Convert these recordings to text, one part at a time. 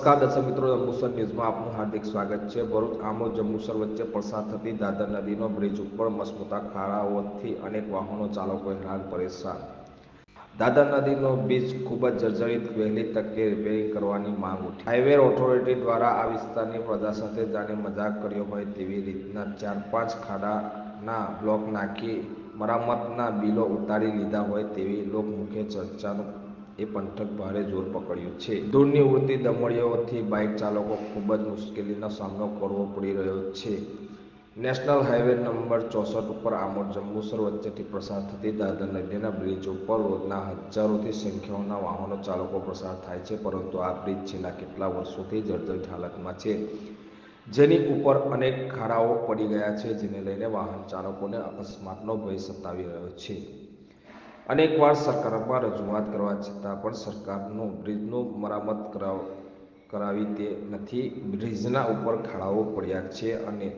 નમસ્કાર, દર્શક મિત્રો જંબુસર ન્યૂઝમાં આપનું હાર્દિક સ્વાગત છે. ભરૂચ, આમોદ જંબુસર વચ્ચે પસાર થતી દાદર નદીનો બ્રિજ ઉપર મસમુતા ખાડાઓથી અનેક વાહનો ચાલકો હેરાન પરેશાન. દાદર નદીનો બ્રિજ ખૂબ જ જર્જરિત, વહેલી તકે રિપેરિંગ કરવાની માંગ ઉઠી. હાઈવે ઓથોરિટી દ્વારા આ વિસ્તારની પ્રજા સાથે જાણે મજાક કર્યો હોય તેવી રીતના ચાર પાંચ ખાડાના બ્લોક નાખી મરામતના બિલો ઉતારી લીધા હોય તેવી લોકમુખે ચર્ચાનું એ પંથક ભારે જોર પકડ્યું છે. દૂરની ઉડતી દમડીઓથી બાઇક ચાલકો ખૂબ જ મુશ્કેલીનો સામનો કરવો પડી રહ્યો છે. નેશનલ હાઈવે નંબર ચોસઠ ઉપર આમોદ જંબુસર વચ્ચેથી પસાર થતી દાદર નદીના બ્રિજ ઉપર રોજના હજારોથી સંખ્યાઓના વાહનો ચાલકો પસાર થાય છે, પરંતુ આ બ્રિજ છેલ્લા કેટલા વર્ષોથી જર્જરિત હાલતમાં છે. જેની ઉપર અનેક ખાડાઓ પડી ગયા છે, જેને લઈને વાહન ચાલકોને અકસ્માતનો ભય સતાવી રહ્યો છે. અનેકવાર સરકારમાં રજૂઆત કરવા છતાં પણ સરકારનું બ્રિજનું મરામત કરાવ, કરાવી તે નથી. બ્રિજના ઉપર ખાડાઓ પડ્યા છે અને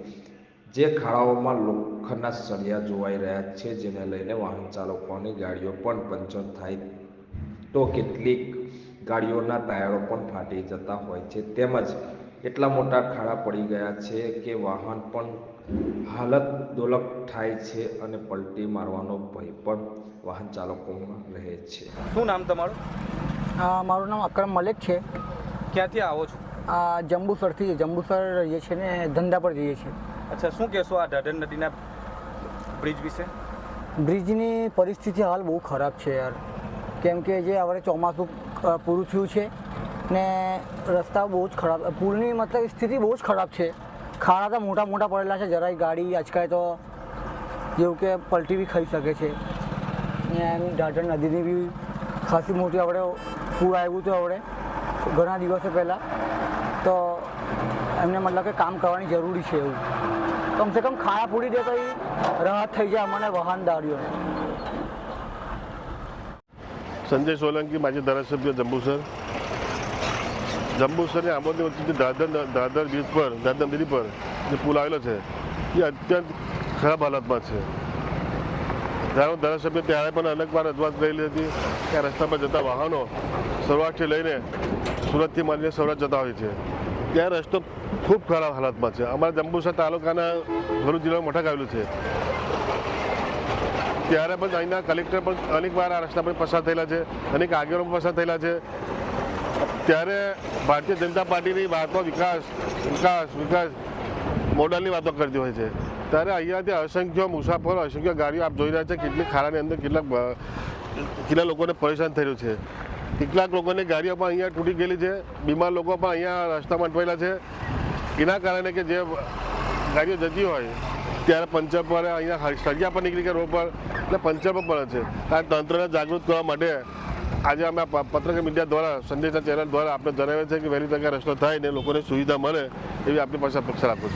જે ખાડાઓમાં લોખંડના સળિયા જોવાઈ રહ્યા છે જેને લઈને વાહન ચાલકોની ગાડીઓ પણ પંચર થાય તો કેટલીક ગાડીઓના ટાયરો પણ ફાટી જતા હોય છે. તેમજ એટલા મોટા ખાડા પડી ગયા છે કે વાહન પણ હાલત દોલક થાય છે અને પલટી મારવાનો ભય પણ વાહન ચાલકોમાં રહે છે. શું નામ તમારું? મારું નામ અકરમ મલિક છે. ક્યાંથી આવો છો? આ જંબુસરથી જંબુસર જે છીએ ને ધંધા પર જઈએ છીએ. અચ્છા શું કહેશો આ ઢાઢર નદીના બ્રિજ વિશે? બ્રિજની પરિસ્થિતિ હાલ બહુ ખરાબ છે યાર. કેમ કે જે હવે ચોમાસું પૂરું થયું છે ને રસ્તા બહુ જ ખરાબ પુલની મતલબ સ્થિતિ બહુ જ ખરાબ છે. ખાડા તો મોટા મોટા પડેલા છે, જરાય ગાડી અચકાય તો જેવું કે પલટી બી ખાઈ શકે છે. ને એમ ઢાઢર નદીની બી ખાસી મોટી આપણે પૂર આવ્યું હતું આપણે ઘણા દિવસો પહેલાં. તો એમને મતલબ કે કામ કરવાની જરૂરી છે એવું. કમસે કમ ખાડા પૂરી દે તો એ રાહત થઈ જાય અમને વાહનદારીઓને સંજય સોલંકી, માજી ધારાસભ્ય જંબુસર. જંબુસર અને આંબોદની વચ્ચે દાદર દાદર બ્રિજ પર, દાદર નદી પર જે પુલ આવેલો છે, એ અત્યંત ખરાબ હાલતમાં છે. જ્યારે ધારાસભ્ય ત્યારે પણ અનેકવાર રજૂઆત કરેલી હતી કે રસ્તા પર જતા વાહનો સૌરાષ્ટ્રથી લઈને સુરતથી માંડીને સૌરાષ્ટ્ર જતા હોય છે. ત્યાં રસ્તો ખૂબ ખરાબ હાલતમાં છે. અમારા જંબુસર તાલુકાના ભરૂચ જિલ્લામાં મઠક આવેલું છે. ત્યારે પણ અહીંના કલેક્ટર પણ અનેક વાર આ રસ્તા પર પસાર થયેલા છે. અનેક આગેવાનો પસાર થયેલા છે. ત્યારે ભારતીય જનતા પાર્ટીની વાતો વિકાસ વિકાસ વિકાસ મોડલની વાતો કરતી હોય છે. ત્યારે અહીંયાથી અસંખ્ય મુસાફરો, અસંખ્ય ગાડીઓ આપ જોઈ રહ્યા છે, કેટલી ખાડાની અંદર કેટલાક કેટલા લોકોને પરેશાન થયેલું છે. કેટલાક લોકોની ગાડીઓ પણ અહીંયા તૂટી ગયેલી છે. બીમાર લોકો પણ અહીંયા રસ્તામાં અટવાયેલા છે. એના કારણે કે જે ગાડીઓ જતી હોય, ત્યારે પંચર પર અહીંયા સળિયા પર નીકળી ગયા રોડ પર, એટલે પંચર પર પડે છે. આ તંત્રને જાગૃત કરવા માટે આજે અમે આ પ- પત્રકાર મીડિયા દ્વારા સંદેશા ચેનલ દ્વારા આપણે જણાવે છે કે વહેલી તકે રસ્તો થાય ને લોકોને સુવિધા મળે એવી આપણી પાસે અપેક્ષા રાખું છું.